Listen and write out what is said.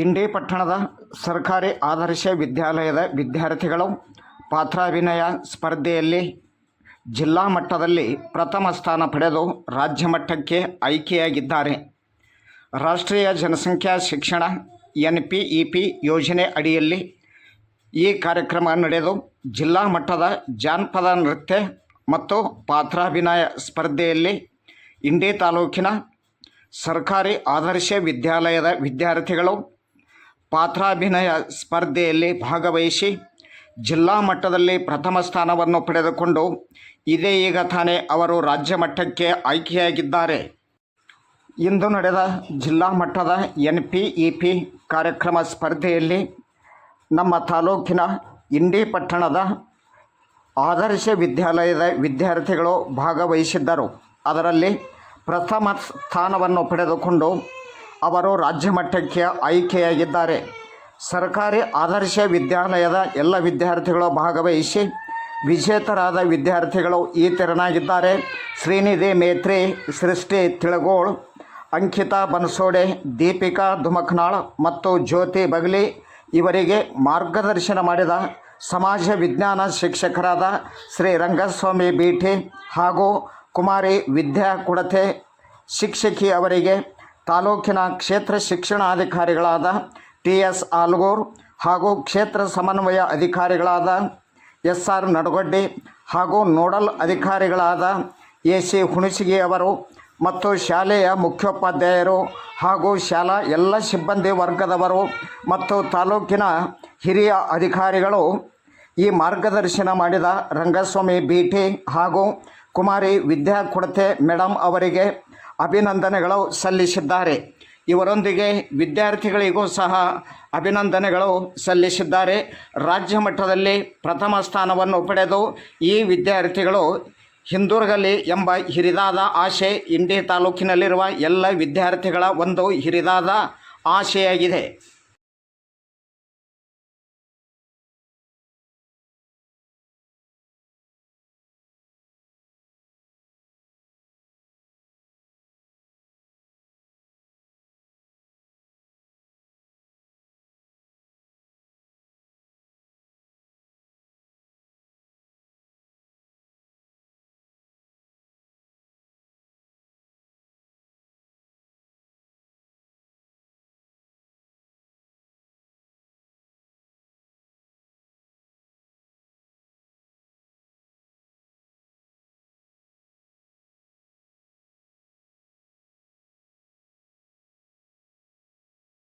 ಇಂಡಿ ಪಟ್ಟಣದ ಸರ್ಕಾರಿ ಆದರ್ಶ ವಿದ್ಯಾಲಯದ ವಿದ್ಯಾರ್ಥಿಗಳು ಪಾತ್ರಾಭಿನಯ ಸ್ಪರ್ಧೆಯಲ್ಲಿ ಜಿಲ್ಲಾ ಮಟ್ಟದಲ್ಲಿ ಪ್ರಥಮ ಸ್ಥಾನ ಪಡೆದು ರಾಜ್ಯ ಮಟ್ಟಕ್ಕೆ ಆಯ್ಕೆಯಾಗಿದ್ದಾರೆ. ರಾಷ್ಟ್ರೀಯ ಜನಸಂಖ್ಯಾ ಶಿಕ್ಷಣ ಎನ್ ಪಿ ಇ ಪಿ ಯೋಜನೆ ಅಡಿಯಲ್ಲಿ ಈ ಕಾರ್ಯಕ್ರಮ ನಡೆದು ಜಿಲ್ಲಾ ಮಟ್ಟದ ಜಾನಪದ ನೃತ್ಯ ಮತ್ತು ಪಾತ್ರಾಭಿನಯ ಸ್ಪರ್ಧೆಯಲ್ಲಿ ಇಂಡಿ ತಾಲೂಕಿನ ಸರ್ಕಾರಿ ಆದರ್ಶ ವಿದ್ಯಾಲಯದ ವಿದ್ಯಾರ್ಥಿಗಳು ಪಾತ್ರಾಭಿನಯ ಸ್ಪರ್ಧೆಯಲ್ಲಿ ಭಾಗವಹಿಸಿ ಜಿಲ್ಲಾ ಮಟ್ಟದಲ್ಲಿ ಪ್ರಥಮ ಸ್ಥಾನವನ್ನು ಪಡೆದುಕೊಂಡು ಇದೇ ಈಗ ತಾನೇ ಅವರು ರಾಜ್ಯ ಮಟ್ಟಕ್ಕೆ ಆಯ್ಕೆಯಾಗಿದ್ದಾರೆ. ಇಂದು ನಡೆದ ಜಿಲ್ಲಾ ಮಟ್ಟದ ಎನ್ ಪಿ ಇ ಪಿ ಕಾರ್ಯಕ್ರಮ ಸ್ಪರ್ಧೆಯಲ್ಲಿ ನಮ್ಮ ತಾಲೂಕಿನ ಇಂಡಿ ಪಟ್ಟಣದ ಆದರ್ಶ ವಿದ್ಯಾಲಯದ ವಿದ್ಯಾರ್ಥಿಗಳು ಭಾಗವಹಿಸಿದ್ದರು. ಅದರಲ್ಲಿ ಪ್ರಥಮ ಸ್ಥಾನವನ್ನು ಪಡೆದುಕೊಂಡು ಅವರು ರಾಜ್ಯ ಮಟ್ಟಕ್ಕೆ ಆಯ್ಕೆಯಾಗಿದ್ದಾರೆ. ಸರ್ಕಾರಿ ಆದರ್ಶ ವಿದ್ಯಾಲಯದ ಎಲ್ಲ ವಿದ್ಯಾರ್ಥಿಗಳು ಭಾಗವಹಿಸಿ ವಿಜೇತರಾದ ವಿದ್ಯಾರ್ಥಿಗಳು ಈ ತೆರನಾಗಿದ್ದಾರೆ. ಶ್ರೀನಿಧಿ ಮೇತ್ರಿ, ಸೃಷ್ಟಿ ತಿಳಗೋಳ್, ಅಂಕಿತಾ ಬನಸೋಡೆ, ದೀಪಿಕಾ ಧುಮಕ್ನಾಳ್ ಮತ್ತು ಜ್ಯೋತಿ ಬಗಲಿ ಇವರಿಗೆ ಮಾರ್ಗದರ್ಶನ ಮಾಡಿದ ಸಮಾಜ ವಿಜ್ಞಾನ ಶಿಕ್ಷಕರಾದ ಶ್ರೀ ರಂಗಸ್ವಾಮಿ ಬೀಠಿ ಹಾಗೂ ಕುಮಾರಿ ವಿದ್ಯಾ ಕುಡತೆ ಶಿಕ್ಷಕಿ ಅವರಿಗೆ ತಾಲೂಕಿನ ಕ್ಷೇತ್ರ ಶಿಕ್ಷಣಾಧಿಕಾರಿಗಳಾದ ಟಿ ಎಸ್ ಆಲ್ಗೂರ್ ಹಾಗೂ ಕ್ಷೇತ್ರ ಸಮನ್ವಯ ಅಧಿಕಾರಿಗಳಾದ ಎಸ್ ಆರ್ ನಡುಗಡ್ಡಿ ಹಾಗೂ ನೋಡಲ್ ಅಧಿಕಾರಿಗಳಾದ ಎ ಸಿ ಹುಣಸಿಗೆ ಅವರು ಮತ್ತು ಶಾಲೆಯ ಮುಖ್ಯೋಪಾಧ್ಯಾಯರು ಹಾಗೂ ಶಾಲಾ ಎಲ್ಲ ಸಿಬ್ಬಂದಿ ವರ್ಗದವರು ಮತ್ತು ತಾಲೂಕಿನ ಹಿರಿಯ ಅಧಿಕಾರಿಗಳು ಈ ಮಾರ್ಗದರ್ಶನ ಮಾಡಿದ ರಂಗಸ್ವಾಮಿ ಬೀಟಿ ಹಾಗೂ ಕುಮಾರಿ ವಿದ್ಯಾ ಕೊಡತೆ ಮೇಡಮ್ ಅವರಿಗೆ ಅಭಿನಂದನೆಗಳು ಸಲ್ಲಿಸಿದ್ದಾರೆ. ಇವರೊಂದಿಗೆ ವಿದ್ಯಾರ್ಥಿಗಳಿಗೂ ಸಹ ಅಭಿನಂದನೆಗಳು ಸಲ್ಲಿಸಿದ್ದಾರೆ. ರಾಜ್ಯ ಮಟ್ಟದಲ್ಲಿ ಪ್ರಥಮ ಸ್ಥಾನವನ್ನು ಪಡೆದು ಈ ವಿದ್ಯಾರ್ಥಿಗಳು ಹಿಂದೂರ್ಗಲಿ ಎಂಬ ಹಿರಿದಾದ ಆಶೆ ಇಂಡಿ ತಾಲೂಕಿನಲ್ಲಿರುವ ಎಲ್ಲ ವಿದ್ಯಾರ್ಥಿಗಳ ಒಂದು ಹಿರಿದಾದ ಆಶೆಯಾಗಿದೆ.